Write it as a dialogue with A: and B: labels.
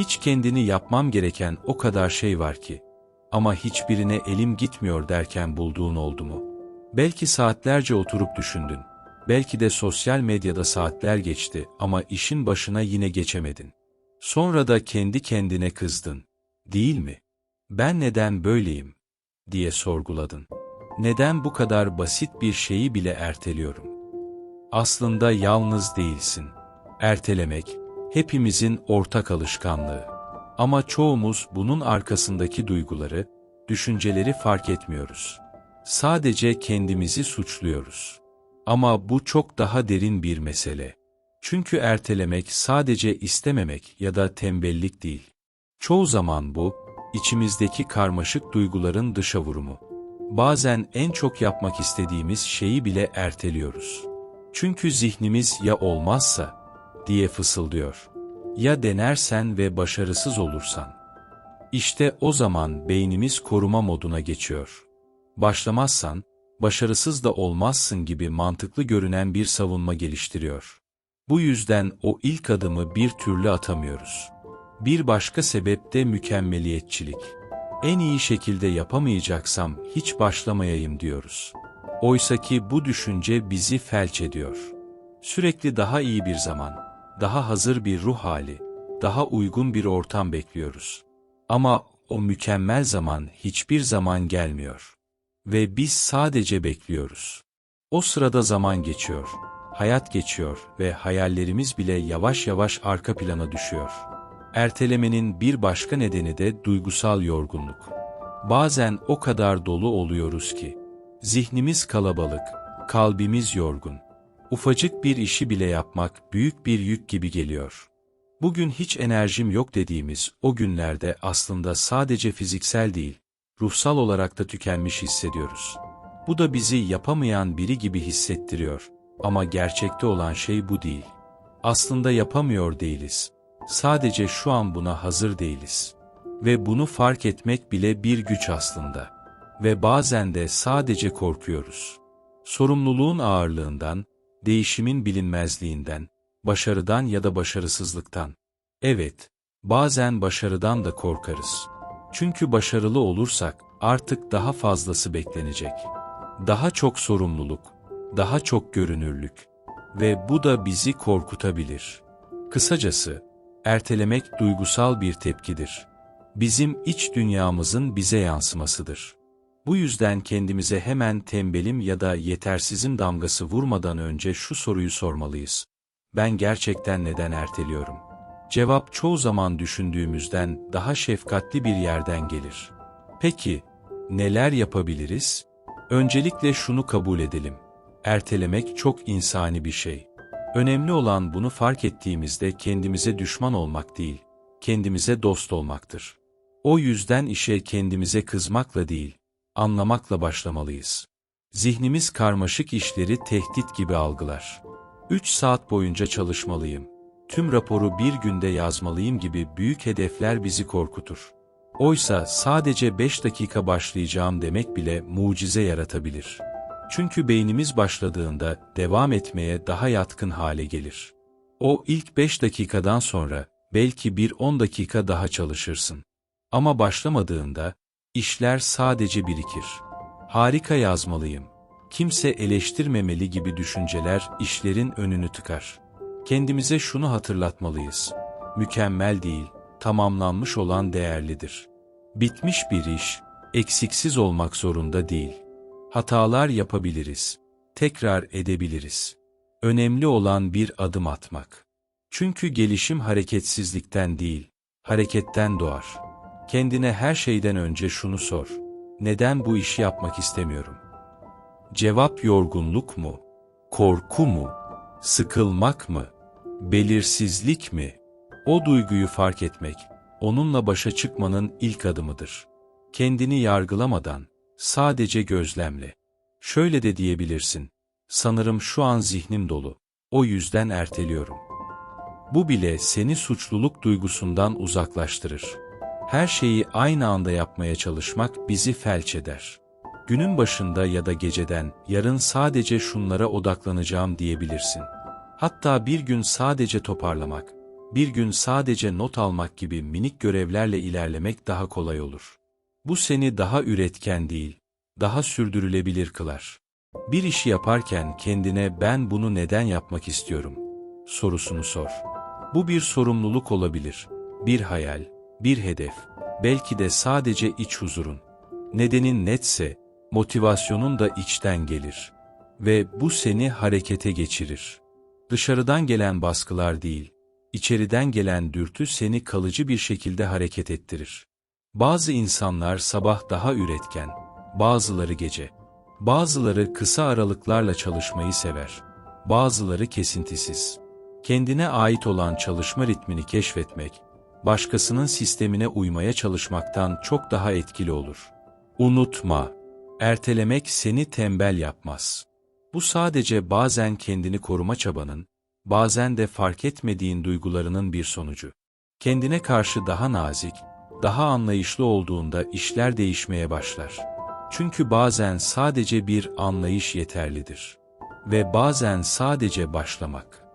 A: Hiç kendini yapmam gereken o kadar şey var ki. Ama hiçbirine elim gitmiyor derken bulduğun oldu mu? Belki saatlerce oturup düşündün. Belki de sosyal medyada saatler geçti ama işin başına yine geçemedin. Sonra da kendi kendine kızdın. Değil mi? Ben neden böyleyim? diye sorguladın. Neden bu kadar basit bir şeyi bile erteliyorum? Aslında yalnız değilsin. Ertelemek, hepimizin ortak alışkanlığı. Ama çoğumuz bunun arkasındaki duyguları, düşünceleri fark etmiyoruz. Sadece kendimizi suçluyoruz. Ama bu çok daha derin bir mesele. Çünkü ertelemek sadece istememek ya da tembellik değil. Çoğu zaman bu, içimizdeki karmaşık duyguların dışa vurumu. Bazen en çok yapmak istediğimiz şeyi bile erteliyoruz. Çünkü zihnimiz ya olmazsa, diye fısıldıyor. Ya denersen ve başarısız olursan? İşte o zaman beynimiz koruma moduna geçiyor. Başlamazsan, başarısız da olmazsın gibi mantıklı görünen bir savunma geliştiriyor. Bu yüzden o ilk adımı bir türlü atamıyoruz. Bir başka sebep de mükemmeliyetçilik. En iyi şekilde yapamayacaksam hiç başlamayayım diyoruz. Oysaki bu düşünce bizi felç ediyor. Sürekli daha iyi bir zaman, daha hazır bir ruh hali, daha uygun bir ortam bekliyoruz. Ama o mükemmel zaman hiçbir zaman gelmiyor. Ve biz sadece bekliyoruz. O sırada zaman geçiyor, hayat geçiyor ve hayallerimiz bile yavaş yavaş arka plana düşüyor. Ertelemenin bir başka nedeni de duygusal yorgunluk. Bazen o kadar dolu oluyoruz ki, zihnimiz kalabalık, kalbimiz yorgun. Ufacık bir işi bile yapmak büyük bir yük gibi geliyor. Bugün hiç enerjim yok dediğimiz o günlerde aslında sadece fiziksel değil, ruhsal olarak da tükenmiş hissediyoruz. Bu da bizi yapamayan biri gibi hissettiriyor. Ama gerçekte olan şey bu değil. Aslında yapamıyor değiliz. Sadece şu an buna hazır değiliz. Ve bunu fark etmek bile bir güç aslında. Ve bazen de sadece korkuyoruz. Sorumluluğun ağırlığından, değişimin bilinmezliğinden, başarıdan ya da başarısızlıktan. Evet, bazen başarıdan da korkarız. Çünkü başarılı olursak artık daha fazlası beklenecek. Daha çok sorumluluk, daha çok görünürlük ve bu da bizi korkutabilir. Kısacası, ertelemek duygusal bir tepkidir. Bizim iç dünyamızın bize yansımasıdır. Bu yüzden kendimize hemen tembelim ya da yetersizim damgası vurmadan önce şu soruyu sormalıyız. Ben gerçekten neden erteliyorum? Cevap çoğu zaman düşündüğümüzden daha şefkatli bir yerden gelir. Peki, neler yapabiliriz? Öncelikle şunu kabul edelim. Ertelemek çok insani bir şey. Önemli olan bunu fark ettiğimizde kendimize düşman olmak değil, kendimize dost olmaktır. O yüzden işe kendimize kızmakla değil, anlamakla başlamalıyız. Zihnimiz karmaşık işleri tehdit gibi algılar. 3 saat boyunca çalışmalıyım, tüm raporu bir günde yazmalıyım gibi büyük hedefler bizi korkutur. Oysa sadece 5 dakika başlayacağım demek bile mucize yaratabilir. Çünkü beynimiz başladığında devam etmeye daha yatkın hale gelir. O ilk 5 dakikadan sonra belki bir 10 dakika daha çalışırsın. Ama başlamadığında işler sadece birikir. Harika yazmalıyım. Kimse eleştirmemeli gibi düşünceler işlerin önünü tıkar. Kendimize şunu hatırlatmalıyız. Mükemmel değil, tamamlanmış olan değerlidir. Bitmiş bir iş, eksiksiz olmak zorunda değil. Hatalar yapabiliriz. Tekrar edebiliriz. Önemli olan bir adım atmak. Çünkü gelişim hareketsizlikten değil, hareketten doğar. Kendine her şeyden önce şunu sor. Neden bu işi yapmak istemiyorum? Cevap yorgunluk mu? Korku mu? Sıkılmak mı? Belirsizlik mi? O duyguyu fark etmek, onunla başa çıkmanın ilk adımıdır. Kendini yargılamadan, sadece gözlemle. Şöyle de diyebilirsin, sanırım şu an zihnim dolu, o yüzden erteliyorum. Bu bile seni suçluluk duygusundan uzaklaştırır. Her şeyi aynı anda yapmaya çalışmak bizi felç eder. Günün başında ya da geceden, yarın sadece şunlara odaklanacağım diyebilirsin. Hatta bir gün sadece toparlamak, Bir gün sadece not almak gibi minik görevlerle ilerlemek daha kolay olur. Bu seni daha üretken değil, daha sürdürülebilir kılar. Bir işi yaparken kendine ben bunu neden yapmak istiyorum sorusunu sor. Bu bir sorumluluk olabilir, bir hayal, bir hedef, belki de sadece iç huzurun. Nedenin netse, motivasyonun da içten gelir ve bu seni harekete geçirir. Dışarıdan gelen baskılar değil, içeriden gelen dürtü seni kalıcı bir şekilde hareket ettirir. Bazı insanlar sabah daha üretken, bazıları gece. Bazıları kısa aralıklarla çalışmayı sever. Bazıları kesintisiz. Kendine ait olan çalışma ritmini keşfetmek, başkasının sistemine uymaya çalışmaktan çok daha etkili olur. Unutma, ertelemek seni tembel yapmaz. Bu sadece bazen kendini koruma çabanın, bazen de fark etmediğin duygularının bir sonucu. Kendine karşı daha nazik, daha anlayışlı olduğunda işler değişmeye başlar. Çünkü bazen sadece bir anlayış yeterlidir. Ve bazen sadece başlamak.